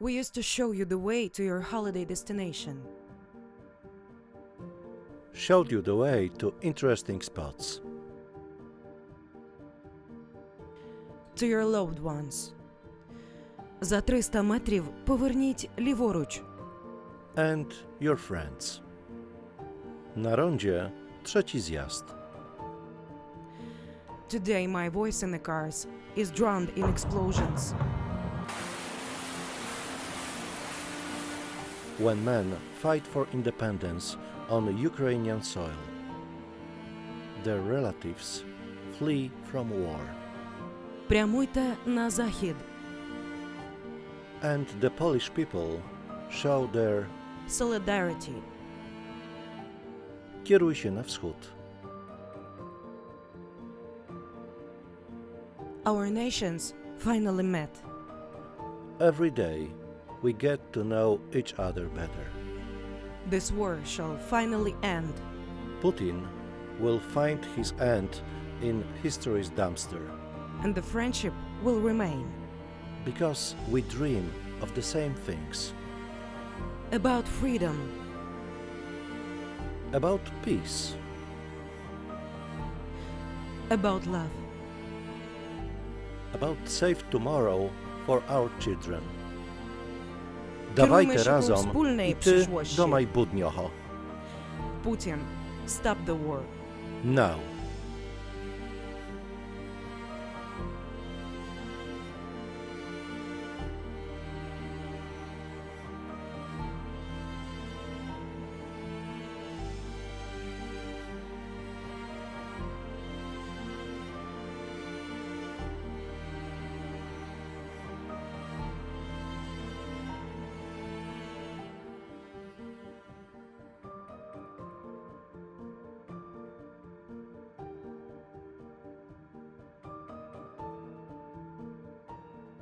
We used to show you the way to your holiday destination. Showed you the way to interesting spots. To your loved ones. За 300 метрів поверніть ліворуч. And your friends. Na rondzie trzeci zjazd. Today my voice in the cars is drowned in explosions. When men fight for independence on Ukrainian soil. Their relatives flee from war. Прямуйте на захід. And the Polish people show their Solidarity. kieruj się na wschód. Our nations finally met. Every day we get to know each other better. This war shall finally end. Putin will find his end in history's dumpster and the friendship will remain. because we dream of the same things About freedom, about peace, about love. about safe tomorrow for our children. Dawajcie się razem wspólnej i ty przyszłości. do majbudnioho. Putin, stop the war. Now.